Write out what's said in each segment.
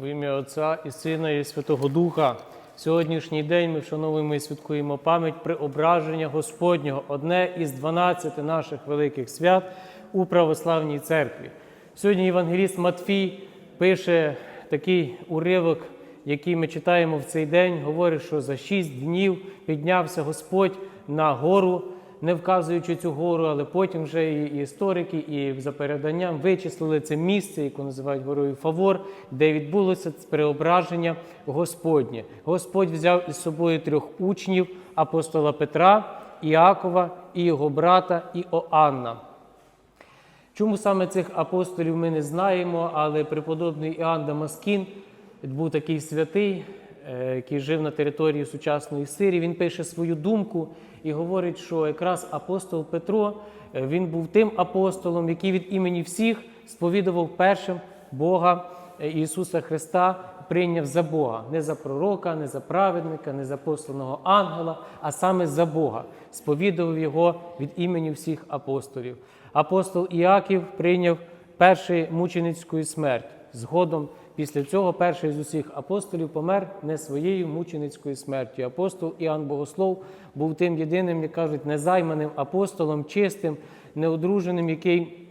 В ім'я Отця і Сина, і Святого Духа. Сьогоднішній день ми вшановуємо і святкуємо пам'ять преображення Господнього, одне із 12 наших великих свят у Православній церкві. Сьогодні Євангеліст Матфій пише такий уривок, який ми читаємо в цей день, говорить, що за шість днів піднявся Господь на гору не вказуючи цю гору, але потім вже і історики, і за переданням вичислили це місце, яке називають горою Фавор, де відбулося преображення Господнє. Господь взяв із собою трьох учнів апостола Петра, Іакова і його брата Іоанна. Чому саме цих апостолів ми не знаємо, але преподобний Іоанн Дамаскін був такий святий, який жив на території сучасної Сирії. Він пише свою думку і говорить, що якраз апостол Петро е, він був тим апостолом, який від імені всіх сповідував першим Бога е, Ісуса Христа, прийняв за Бога, не за пророка, не за праведника, не за посланого ангела, а саме за Бога. Сповідував його від імені всіх апостолів. Апостол Іаків прийняв першу мученицьку смерть. Згодом, після цього, перший з усіх апостолів помер не своєю мученицькою смертю. Апостол Іоанн Богослов був тим єдиним, як кажуть, незайманим апостолом, чистим, неодруженим, який,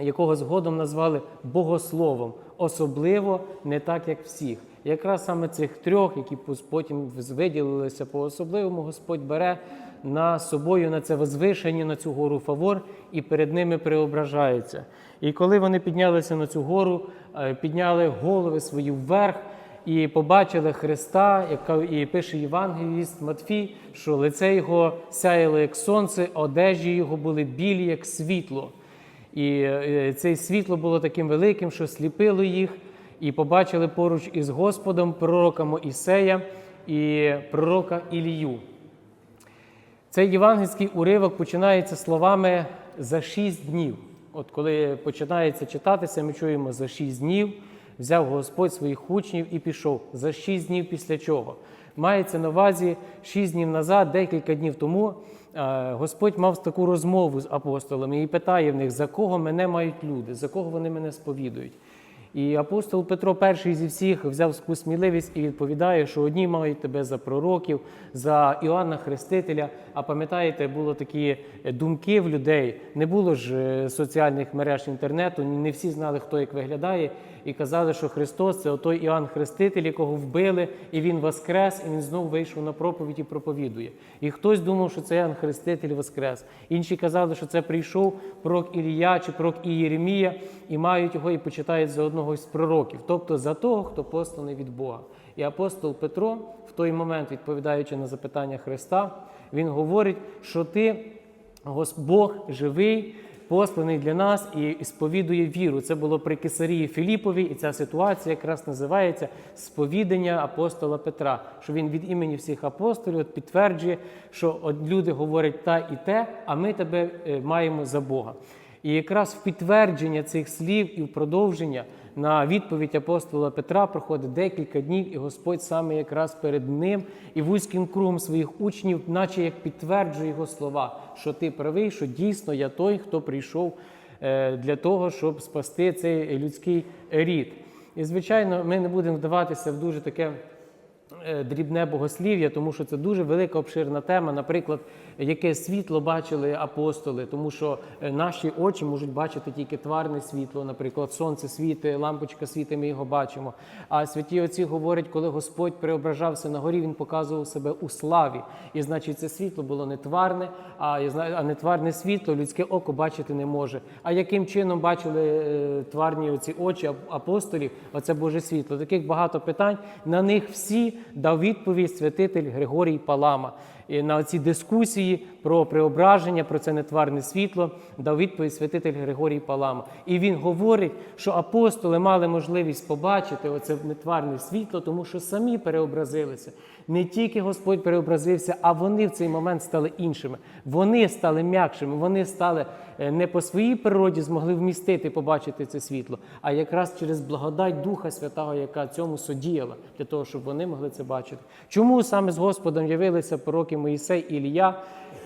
якого згодом назвали богословом, особливо не так, як всіх. Якраз саме цих трьох, які потім виділилися по особливому, Господь бере на собою на це возвишення, на цю гору Фавор, і перед ними преображається. І коли вони піднялися на цю гору, е, підняли голови свої вверх і побачили Христа, яка і пише Євангеліст Матфій, що лице його сяяло як сонце, одежі його були білі, як світло. І е, це світло було таким великим, що сліпило їх, і побачили поруч із Господом пророка Моїсея і пророка Ілію. Цей євангельський уривок починається словами за шість днів. От коли починається читатися, ми чуємо за шість днів, взяв Господь своїх учнів і пішов. За шість днів після чого? Мається на увазі шість днів назад, декілька днів тому, е, Господь мав таку розмову з апостолами і питає в них, за кого мене мають люди, за кого вони мене сповідують. І апостол Петро, перший зі всіх, взяв таку сміливість і відповідає, що одні мають тебе за пророків, за Іоанна Хрестителя. А пам'ятаєте, було такі думки в людей. Не було ж е, соціальних мереж інтернету, не всі знали, хто як виглядає, і казали, що Христос це отой Іоанн Хреститель, якого вбили, і він воскрес, і він знову вийшов на проповідь і проповідує. І хтось думав, що це Іоанн Хреститель воскрес. Інші казали, що це прийшов пророк Ілія чи пророк Ієремія, і мають його і почитають за одного з пророків, тобто за того, хто посланий від Бога. І апостол Петро, в той момент, відповідаючи на запитання Христа, він говорить, що ти, Бог живий, посланий для нас і сповідує віру. Це було при Кесарії Філіпові, і ця ситуація якраз називається сповідання апостола Петра, що він від імені всіх апостолів підтверджує, що люди говорять та і те, а ми тебе е, маємо за Бога. І якраз в підтвердження цих слів і в продовження на відповідь апостола Петра проходить декілька днів, і Господь саме якраз перед ним і вузьким кругом своїх учнів, наче як підтверджує його слова, що ти правий, що дійсно я той, хто прийшов е, для того, щоб спасти цей людський рід. І, звичайно, ми не будемо вдаватися в дуже таке дрібне богослів'я, тому що це дуже велика обширна тема. Наприклад, яке світло бачили апостоли, тому що е, наші очі можуть бачити тільки тварне світло, наприклад, сонце світить, лампочка світить, ми його бачимо. А святі отці говорять, коли Господь преображався на горі, він показував себе у славі. І значить, це світло було не тварне, а не тварне світло людське око бачити не може. А яким чином бачили е, тварні оці очі апостолів? Оце Боже світло. Таких багато питань. На них всі дав відповідь святитель Григорій Палама. На ці дискусії про преображення, про це нетварне світло, дав відповідь святитель Григорій Палама. І він говорить, що апостоли мали можливість побачити оце нетварне світло, тому що самі переобразилися. Не тільки Господь переобразився, а вони в цей момент стали іншими. Вони стали м'якшими, вони стали е, не по своїй природі змогли вмістити, побачити це світло, а якраз через благодать Духа Святого, яка цьому содіяла, для того, щоб вони могли це бачити. Чому саме з Господом явилися пророки Моїсей і Ілія?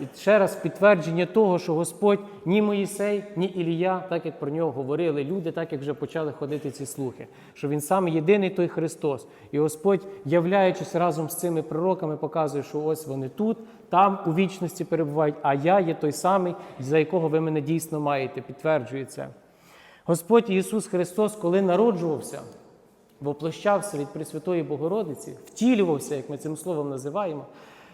І ще раз підтвердження того, що Господь ні Моїсей, ні Ілія, так як про нього говорили люди, так як вже почали ходити ці слухи, що він сам єдиний той Христос. І Господь, являючись разом з цими пророками, показує, що ось вони тут, там у вічності перебувають, а я є той самий, за якого ви мене дійсно маєте, підтверджує це. Господь Ісус Христос, коли народжувався, воплощався від Пресвятої Богородиці, втілювався, як ми цим словом називаємо.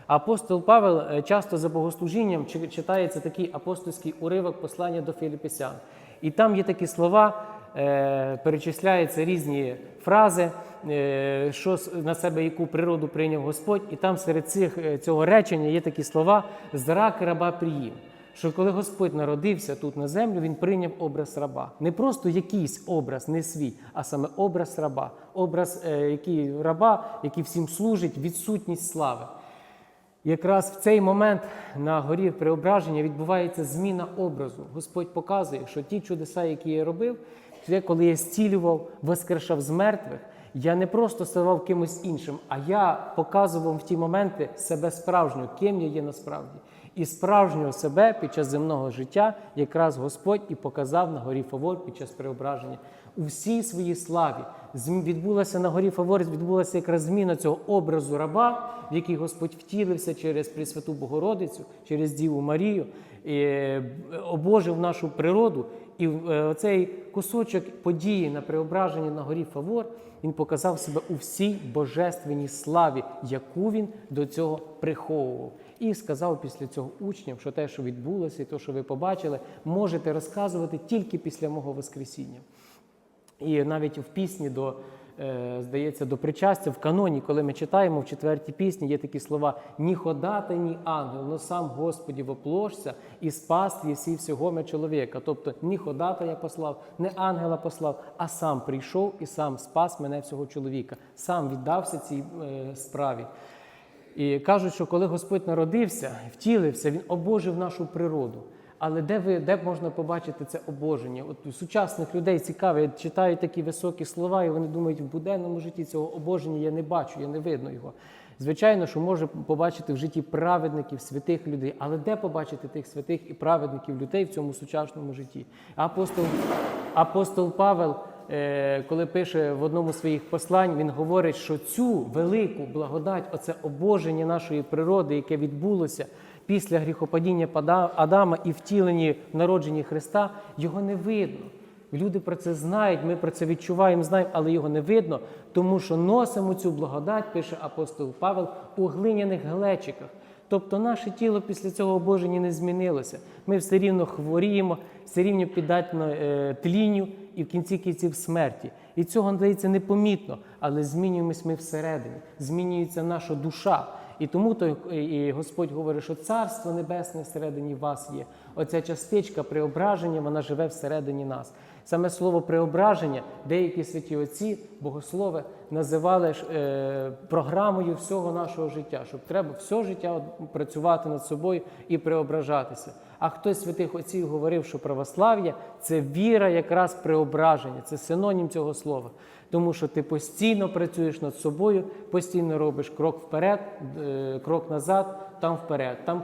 Апостол Павел е, часто за богослужінням читається такий апостольський уривок послання до Філіппісян. І там є такі слова, е, перечисляються різні фрази, е, що на себе яку природу прийняв Господь. І там серед цих, цього речення є такі слова «зраки раба приїм що коли Господь народився тут на землю, він прийняв образ раба. Не просто якийсь образ, не свій, а саме образ раба, образ який, раба, який всім служить, відсутність слави. Якраз в цей момент на горі преображення відбувається зміна образу. Господь показує, що ті чудеса, які я робив, це коли я зцілював, воскрешав з мертвих, я не просто ставав кимось іншим, а я показував в ті моменти себе справжнього, ким я є насправді. І справжнього себе під час земного життя якраз Господь і показав на горі Фавор під час преображення. У всій своїй славі відбулася на горі Фавор, відбулася якраз зміна цього образу раба, в який Господь втілився через Пресвяту Богородицю, через Діву Марію, і е, обожив нашу природу. І е, оцей кусочок події на преображенні на горі Фавор він показав себе у всій божественній славі, яку він до цього приховував. І сказав після цього учням, що те, що відбулося, і те, що ви побачили, можете розказувати тільки після мого Воскресіння. І навіть в пісні до, е, здається, до причастя в каноні, коли ми читаємо в четвертій пісні, є такі слова: ні ходати, ні ангел, но сам Господі воплошся і спас єсі всього ми чоловіка. Тобто ні ходата я послав, не ангела послав, а сам прийшов і сам спас мене всього чоловіка, сам віддався цій е, справі. І кажуть, що коли Господь народився, втілився, Він обожив нашу природу. Але де ви де можна побачити це обоження? От сучасних людей цікаво, я читаю такі високі слова, і вони думають, в буденному житті цього обоження я не бачу, я не видно його. Звичайно, що може побачити в житті праведників, святих людей, але де побачити тих святих і праведників людей в цьому сучасному житті? Апостол, апостол Павел, е, коли пише в одному з своїх послань, він говорить, що цю велику благодать, оце обоження нашої природи, яке відбулося після гріхопадіння Адама і втіленні в народженні Христа, його не видно. Люди про це знають, ми про це відчуваємо, знаємо, але його не видно, тому що носимо цю благодать, пише апостол Павел, у глиняних глечиках. Тобто наше тіло після цього обоження не змінилося. Ми все рівно хворіємо, все рівно піддатно е, тлінню і в кінці кінців смерті. І цього здається непомітно, але змінюємось ми всередині, змінюється наша душа. І тому то і Господь говорить, що царство небесне всередині вас є. Оця частичка преображення, вона живе всередині нас. Саме слово преображення деякі святі отці, богослови, називали е, програмою всього нашого життя, щоб треба все життя працювати над собою і преображатися. А хтось святих отців говорив, що православ'я це віра якраз преображення, це синонім цього слова. Тому що ти постійно працюєш над собою, постійно робиш крок вперед, е, крок назад, там вперед. Там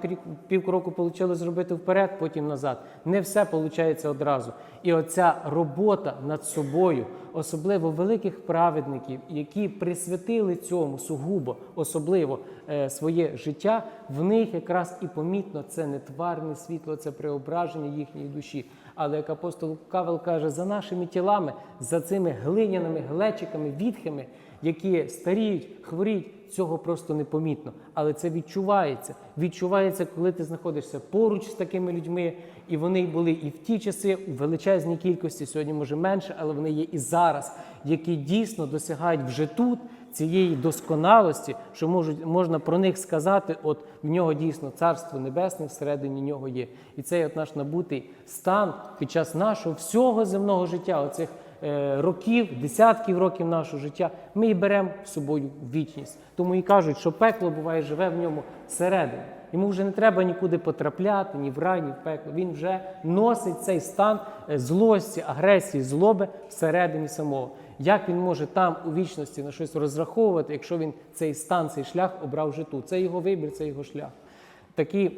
півкроку вийшло зробити вперед, потім назад. Не все виходить одразу. І оця робота над собою, особливо великих праведників, які присвятили цьому сугубо, особливо е, своє життя, в них якраз і помітно це не тварне світло, це преображення їхньої душі. Але як апостол Кавел каже, за нашими тілами, за цими глиняними глечиками, відхами, які старіють, хворіють, цього просто непомітно. Але це відчувається. Відчувається, коли ти знаходишся поруч з такими людьми, і вони були і в ті часи у величезній кількості, сьогодні може менше, але вони є і зараз, які дійсно досягають вже тут цієї досконалості, що можуть, можна про них сказати, от в нього дійсно царство небесне всередині нього є. І цей от наш набутий стан під час нашого всього земного життя, оцих років, десятків років нашого життя, ми і беремо з собою вічність. Тому і кажуть, що пекло буває живе в ньому всередині. Йому вже не треба нікуди потрапляти, ні в рай, ні в пекло. Він вже носить цей стан е, злості, агресії, злоби всередині самого. Як він може там у вічності на щось розраховувати, якщо він цей стан, цей шлях обрав вже тут? Це його вибір, це його шлях. Такі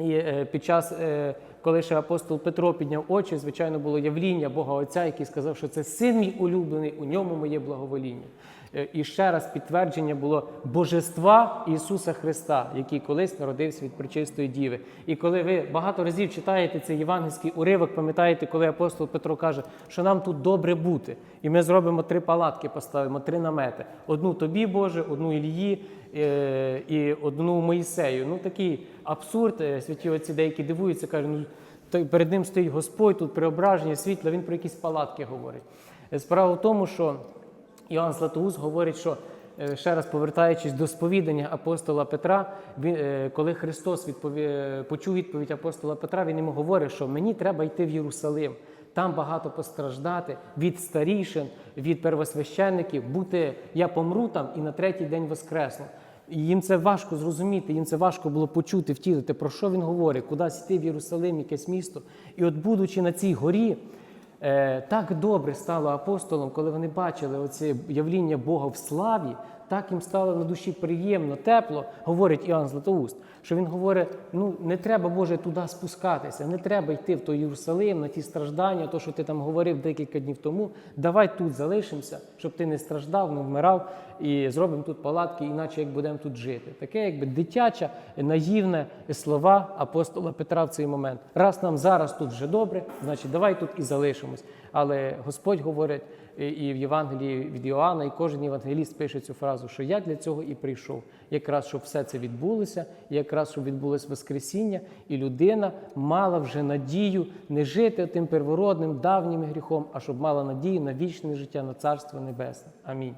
е, під час, е, коли ще апостол Петро підняв очі, звичайно, було явління Бога Отця, який сказав, що це син мій улюблений, у ньому моє благовоління. Е, І ще раз підтвердження було божества Ісуса Христа, який колись народився від пречистої діви. І коли ви багато разів читаєте цей євангельський уривок, пам'ятаєте, коли апостол Петро каже, що нам тут добре бути, і ми зробимо три палатки, поставимо, три намети: одну тобі, Боже, одну Ілії е, і одну Моїсею. Ну такий абсурд. Е, Святі отці деякі дивуються, кажуть, ну перед ним стоїть Господь, тут преображення світла, він про якісь палатки говорить. Справа в тому, що Іоанн Златоуст говорить, що е, ще раз повертаючись до сповідання апостола Петра, він, е, коли Христос відпові... е, почув відповідь апостола Петра, він йому говорить, що мені треба йти в Єрусалим. Там багато постраждати від старішин, від первосвященників, бути я помру там і на третій день воскресну. І їм це важко зрозуміти, їм це важко було почути, втілити, про що він говорить, кудись йти в Єрусалим, якесь місто. І от, будучи на цій горі, так добре стало апостолам, коли вони бачили оце явління Бога в славі, так їм стало на душі приємно, тепло, говорить Іоанн Златоуст, що він говорить: ну не треба Боже туди спускатися, не треба йти в той Єрусалим, на ті страждання, то, що ти там говорив декілька днів тому. Давай тут залишимося, щоб ти не страждав, не вмирав, і зробимо тут палатки, іначе як будемо тут жити. Таке, якби дитяче, наївне слова апостола Петра в цей момент. Раз нам зараз тут вже добре, значить давай тут і залишимось. Але Господь говорить і- і в Євангелії від Іоанна, і кожен євангеліст пише цю фразу, що я для цього і прийшов. Якраз щоб все це відбулося, якраз щоб відбулось Воскресіння, і людина мала вже надію не жити тим первородним давнім гріхом, а щоб мала надію на вічне життя, на Царство Небесне. Амінь.